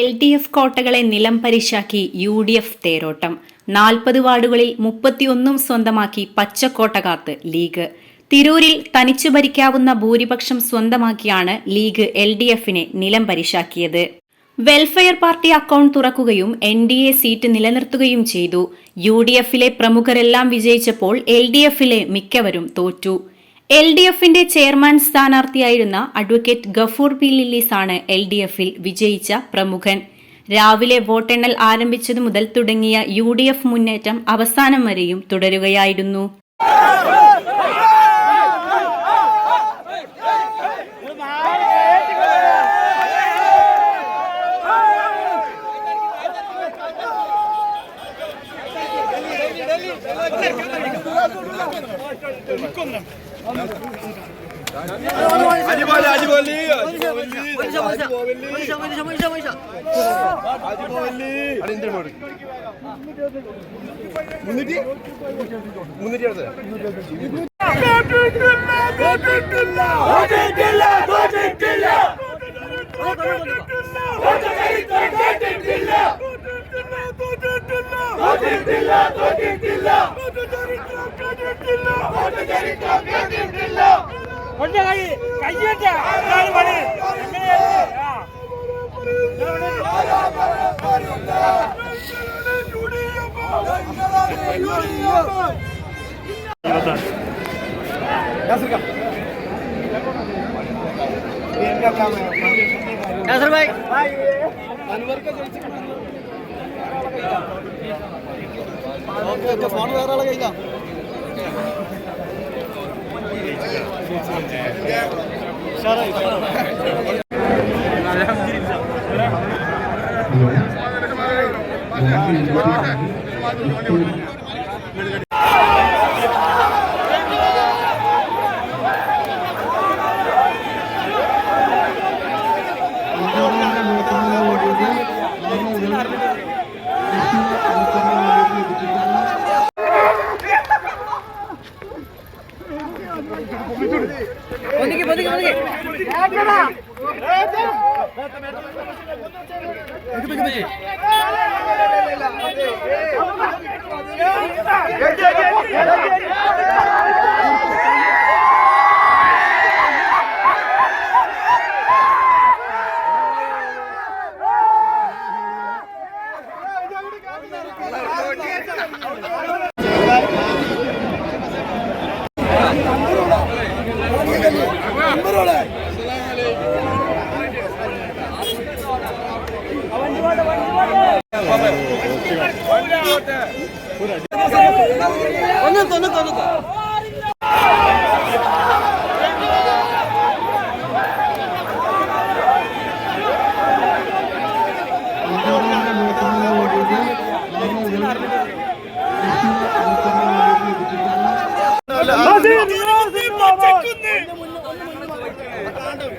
L D F കോട്ടകളെ നിലം പരിശാക്കി U D F തേരോട്ടം. നാൽപ്പത് വാർഡുകളിൽ മുപ്പത്തിയൊന്നും സ്വന്തമാക്കി പച്ചക്കോട്ട കാത്ത് ലീഗ്. തിരൂരിൽ തനിച്ചു ഭരിക്കാവുന്ന ഭൂരിപക്ഷം സ്വന്തമാക്കിയാണ് ലീഗ് എൽ ഡി എഫിനെ നിലം പരിശാക്കിയത്. വെൽഫെയർ പാർട്ടി അക്കൗണ്ട് തുറക്കുകയും എൻ ഡി എ സീറ്റ് നിലനിർത്തുകയും ചെയ്തു. യു ഡി എഫിലെ പ്രമുഖരെല്ലാം വിജയിച്ചപ്പോൾ എൽ ഡി എഫിലെ മിക്കവരും തോറ്റു. എൽ ഡി എഫിന്റെ ചെയർമാൻ സ്ഥാനാർത്ഥിയായിരുന്ന അഡ്വക്കേറ്റ് ഗഫൂർ പി ലില്ലീസ് ആണ് എൽ ഡി എഫിൽ വിജയിച്ച പ്രമുഖൻ. രാവിലെ വോട്ടെണ്ണൽ ആരംഭിച്ചതു മുതൽ തുടങ്ങിയ യു ഡി എഫ് മുന്നേറ്റം അവസാനം വരെയും തുടരുകയായിരുന്നു. അജിബോലി അജിബോലി അജിബോലി അജിബോലി അടിയന്തര മോഡ് മുന്നൂറ്റി മുന്നൂറ്റി അടുത്ത് ഒറ്റ കൈ കയ്യേറ്റ അതാണ് പണി എങ്ങനെയല്ലേ ആ Yeah. ഫോൺ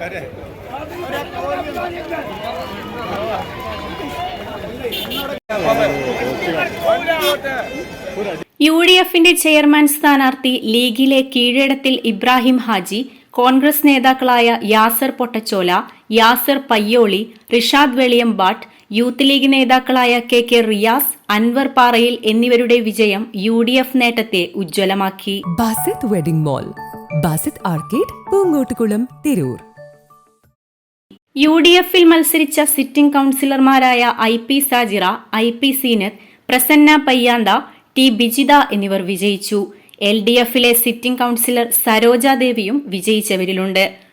വേറെ ആളെ കയ്യിലാ യു ഡി എഫിന്റെ ചെയർമാൻ സ്ഥാനാർത്ഥി ലീഗിലെ കീഴടത്തിൽ ഇബ്രാഹിം ഹാജി കോൺഗ്രസ് നേതാക്കളായ യാസർ പൊട്ടച്ചോല യാസർ പയ്യോളി റിഷാദ് വെളിയമ്പാട്ട് യൂത്ത് ലീഗ് നേതാക്കളായ കെ കെ റിയാസ് അൻവർ പാറയിൽ എന്നിവരുടെ വിജയം യു ഡി എഫ് നേട്ടത്തെ ഉജ്ജ്വലമാക്കി. Basith wedding mall Basith arcade Poongottukulam Tirur. U D എഫിൽ മത്സരിച്ച sitting കൌൺസിലർമാരായ I P Sajira I P Zeenath Prasanna Payyantha T. Bijitha എന്നിവർ വിജയിച്ചു. എൽ. ഡി. എഫിലെ സിറ്റിംഗ് കൌൺസിലർ സരോജാദേവിയും വിജയിച്ചവരിലുണ്ട്.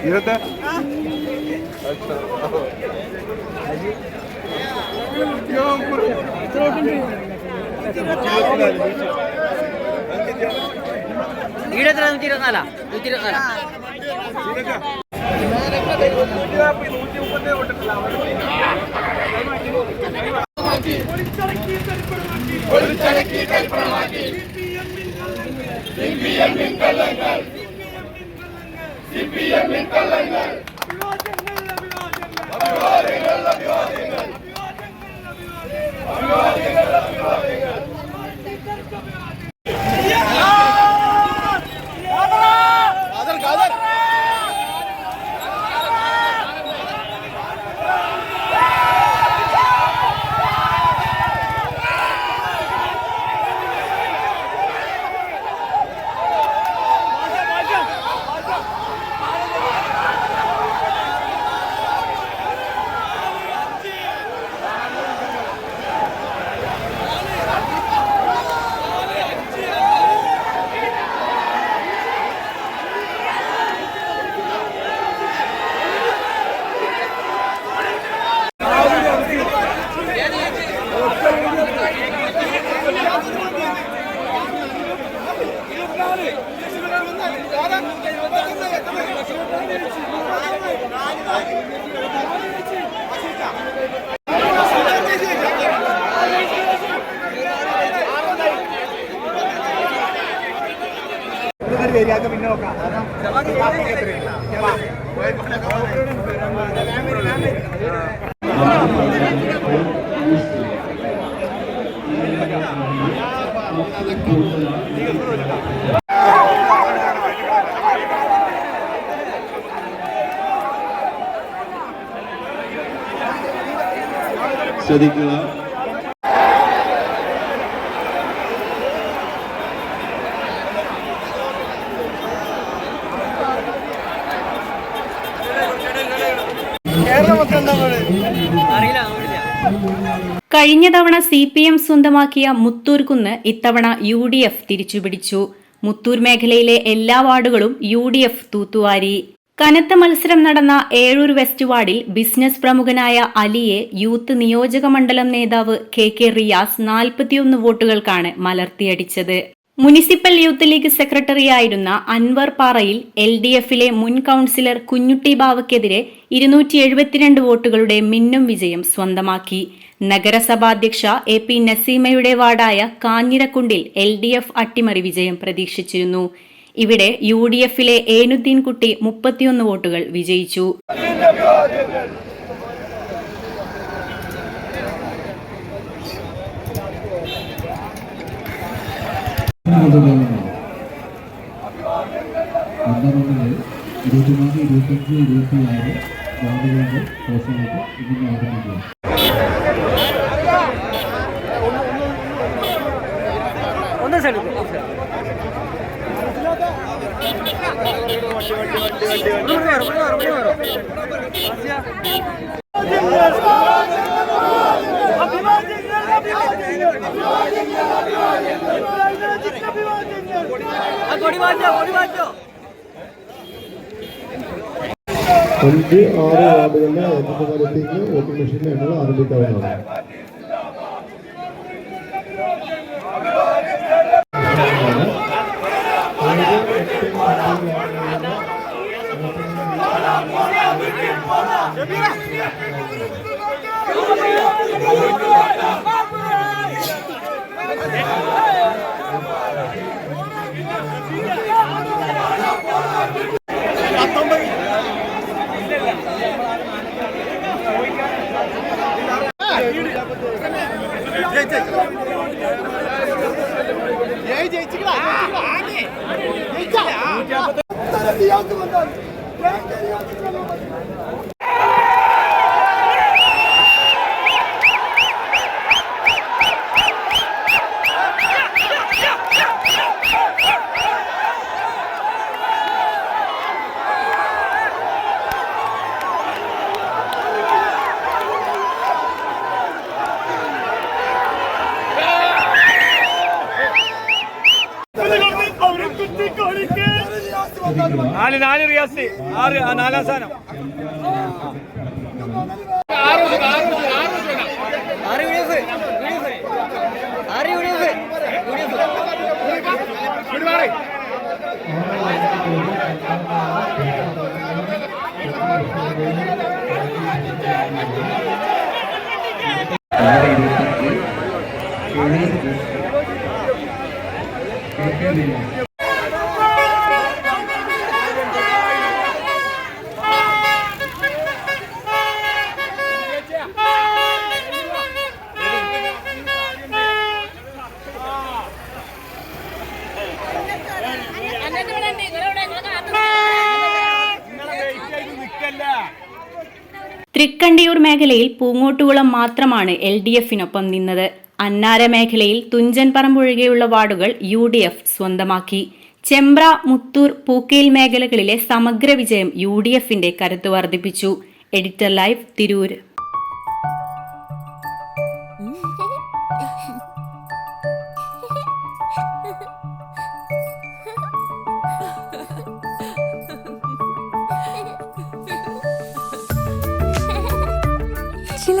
ഇരുപത്തെ? ഇരുപത്തിനാല് നൂറ്റി ഇരുപത്തിനാലാ? നൂറ്റി ഇരുപത്തിനാലാ? ஒளிச்சடக்கி கல்பனமாக்கி சிபிஎம்மின் கள்ளங்கள் சிபிஎம்மின் கள்ளங்கள் அபிவாதங்கள் அபிவாதங்கள் ശ്രദ്ധിക്കുക അറിയില്ല നോക്കില്ല കഴിഞ്ഞ തവണ സി പി എം സ്വന്തമാക്കിയ മുത്തൂർക്കുന്ന് ഇത്തവണ യു ഡി എഫ് തിരിച്ചുപിടിച്ചു. മുത്തൂർ മേഖലയിലെ എല്ലാ വാർഡുകളും യു ഡി എഫ് തൂത്തുവാരി. കനത്ത മത്സരം നടന്ന ഏഴൂർ വെസ്റ്റ് വാർഡിൽ ബിസിനസ് പ്രമുഖനായ അലിയെ യൂത്ത് നിയോജക മണ്ഡലം നേതാവ് കെ കെ റിയാസ് നാൽപ്പത്തിയൊന്ന് വോട്ടുകൾക്കാണ് മലർത്തിയടിച്ചത്. മുനിസിപ്പൽ യൂത്ത് ലീഗ് സെക്രട്ടറിയായിരുന്ന അൻവർ പാറയിൽ എൽ ഡി എഫിലെ മുൻ കൌൺസിലർ കുഞ്ഞുട്ടി ബാവയ്ക്കെതിരെ ഇരുന്നൂറ്റി എഴുപത്തിരണ്ട് വോട്ടുകളുടെ മിന്നും വിജയം സ്വന്തമാക്കി. നഗരസഭാധ്യക്ഷ എ പി നസീമയുടെ വാർഡായ കാഞ്ഞിരക്കുണ്ടിൽ എൽ ഡി എഫ് അട്ടിമറി വിജയം പ്രതീക്ഷിച്ചിരുന്നു. ഇവിടെ യു ഡി എഫിലെ ഏനുദ്ദീൻ കുട്ടി മുപ്പത്തിയൊന്ന് വോട്ടുകൾ വിജയിച്ചു ഇരുപത്തിമൂന്ന് ഇരുപത്തഞ്ച് ഒന്ന് സൈഡ് കൊടി മാറ്റോ കൊടി മാറ്റോ അഞ്ച് ആറ് വാർഡുകളിലെ വോട്ടിംഗ് മെഷീനിൽ എണ്ണൽ ആരംഭിക്കാവുന്നതാണ്. Mira, mira. Kendi yardımından. Kendi yardımından. നാല് നാല് റിയാസ്. ആറ് നാലാം സ്ഥാനം ആറ് യു തൃക്കണ്ടിയൂർ മേഖലയിൽ പൂങ്ങോട്ടുകുളം മാത്രമാണ് എൽ ഡി എഫിനൊപ്പം നിന്നത്. അന്നാര മേഖലയിൽ തുഞ്ചൻ പറമ്പൊഴികെയുള്ള വാർഡുകൾ യു ഡി എഫ് സ്വന്തമാക്കി. ചെമ്പ്ര മുത്തൂർ പൂക്കയിൽ മേഖലകളിലെ സമഗ്ര വിജയം യു ഡി എഫിന്റെ കരുത്ത് വർദ്ധിപ്പിച്ചു. Editor live Tirur.